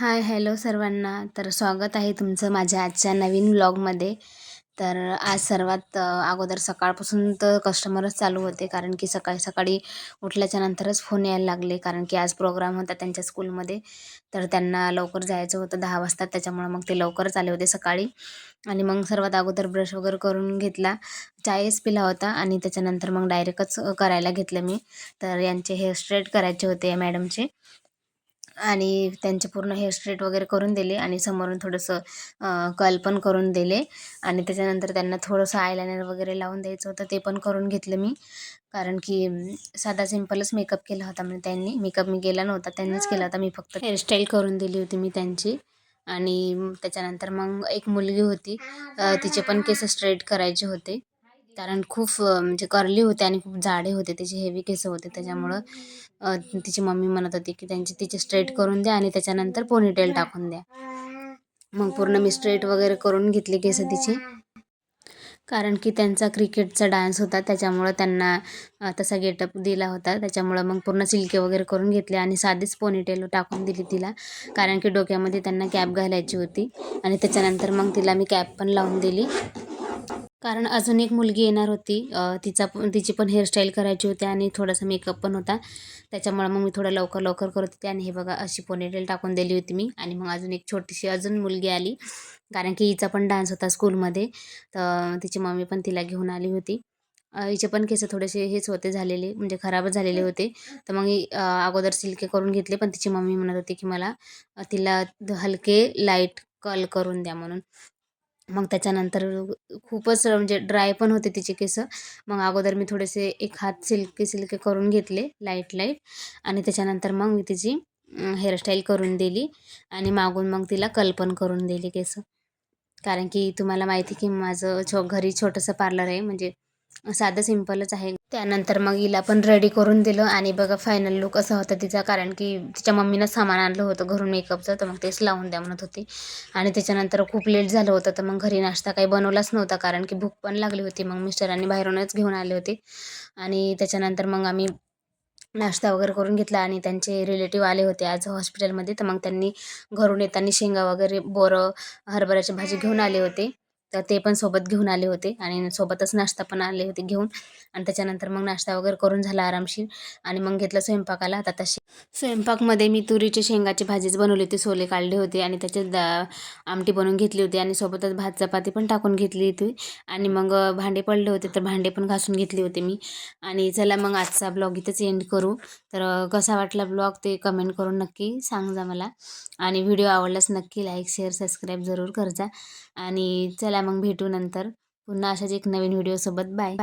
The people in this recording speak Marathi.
हाय हॅलो सर्वांना. तर स्वागत आहे तुमचं माझ्या आजच्या नवीन व्लॉगमध्ये. तर आज सर्वात अगोदर सकाळपासून तर कस्टमरच चालू होते कारण की सकाळी सकाळी उठल्याच्या नंतरच फोन यायला लागले कारण की आज प्रोग्राम होता त्यांच्या स्कूलमध्ये. तर त्यांना लवकर जायचं होतं दहा वाजता त्याच्यामुळं मग ते लवकरच आले होते सकाळी. आणि मग सर्वात अगोदर ब्रश वगैरे करून घेतला. चायच पिला होता आणि त्याच्यानंतर मग डायरेक्टच करायला घेतलं मी. तर यांचे हेअर स्ट्रेट करायचे होते या मॅडमचे. आणि त्यांचे पूर्ण हेअर स्ट्रेट वगैरे करून दिले आणि समोरून थोडंसं कल पण करून दिले. आणि त्याच्यानंतर त्यांना थोडंसं आयलायनर वगैरे लावून द्यायचं होतं ते पण करून घेतलं मी. कारण की साधा सिम्पलच मेकअप केला होता म्हणजे त्यांनी. मेकअप मी केला नव्हता त्यांनीच केला होता. मी फक्त हेअरस्टाईल करून दिली होती मी त्यांची. आणि त्याच्यानंतर मग एक मुलगी होती. तिचे पण केस स्ट्रेट करायचे होते. कारण खूप म्हणजे कर्ली होते आणि खूप जाडे होते त्याचे हेवी केस होते. त्याच्यामुळं तिची मम्मी म्हणत होती की त्यांची तिचे स्ट्रेट करून द्या आणि त्याच्यानंतर पोनीटेल टाकून द्या. मग पूर्ण मी स्ट्रेट वगैरे करून घेतले केस तिचे. कारण की त्यांचा क्रिकेटचा डान्स होता त्याच्यामुळं त्यांना तसा गेटअप दिला होता. त्याच्यामुळं मग पूर्ण सिल्के वगैरे करून घेतले आणि साधीच पोनीटेल टाकून दिली तिला. कारण की डोक्यामध्ये त्यांना कॅप घालायची होती. आणि त्याच्यानंतर मग तिला मी कॅप पण लावून दिली. कारण अजून एक मुलगी येणार होती. तिचा तिची पण हेअरस्टाईल करायची होती आणि थोडासा मेकअप पण होता. त्याच्यामुळं मग मी थोडं लवकर लवकर करत होते. आणि हे बघा अशी पोनेटेल टाकून दिली होती मी. आणि मग अजून एक छोटीशी अजून मुलगी आली. कारण की हिचा पण डान्स होता स्कूलमध्ये तर तिची मम्मी पण तिला घेऊन आली होती. हिचे पण केस थोडेसे हेच होते झालेले म्हणजे खराबच झालेले होते. तर मग अगोदर सिल्के करून घेतले पण तिची मम्मी म्हणत होती की मला तिला हलके लाइट कल करून द्या म्हणून. मग त्याच्यानंतर खूपच म्हणजे ड्राय पण होते तिचे केस. मग अगोदर मी थोडेसे एक हात सिल्के सिल्के करून घेतले लाइट लाइट आणि त्याच्यानंतर मग मी तिची हेअरस्टाईल करून दिली. आणि मागून मग तिला कल्पन करून दिली केस. कारण की तुम्हाला माहिती की माझं छो घरी छोटंसं पार्लर आहे. म्हणजे साधं सिंपलच आहे. त्यानंतर मग हिला पण रेडी करून दिलं आणि बघा फायनल लुक असा होता तिचा. कारण की तिच्या मम्मीनं सामान आणलं होतं घरून मेकअपचं तर मग तेच लावून द्या म्हणत होती. आणि त्याच्यानंतर खूप लेट झालं होतं. तर मग घरी नाश्ता काही बनवलाच नव्हता. कारण की भूक पण लागली होती. मग मिस्टरांनी बाहेरूनच घेऊन आले होते. आणि त्याच्यानंतर मग आम्ही नाश्ता वगैरे करून घेतला आणि त्यांचे रिलेटिव्ह आले होते आज हॉस्पिटलमध्ये तर मग त्यांनी घरून येताना शेंगा वगैरे बोरं हरभऱ्याची भाजी घेऊन आले होते. तर ते पण सोबत घेऊन आले होते आणि सोबतच नाश्ता पण आले होते घेऊन. आणि त्याच्यानंतर मग नाश्ता वगैरे करून झाला आरामशीर. आणि मग घेतलं स्वयंपाकाला. आता तशी स्वयंपाकमध्ये मी तुरीची शेंगाची भाजीच बनवली होती सोले काढले होते आणि त्याच्यात दा आमटी बनवून घेतली होती आणि सोबतच भात चपाती पण टाकून घेतली होती. आणि मग भांडे पडले होते तर भांडे पण घासून घेतले होते मी. आणि चला मग आजचा ब्लॉग इथंच एंड करू. तर कसा वाटला ब्लॉग ते कमेंट करून नक्की सांगा मला. आणि व्हिडिओ आवडल्यास नक्की लाईक शेअर सबस्क्राईब जरूर करजा. आणि चला चला मग भेटू नंतर. पुन्हा अशाच एक नवीन व्हिडिओसोबत बाय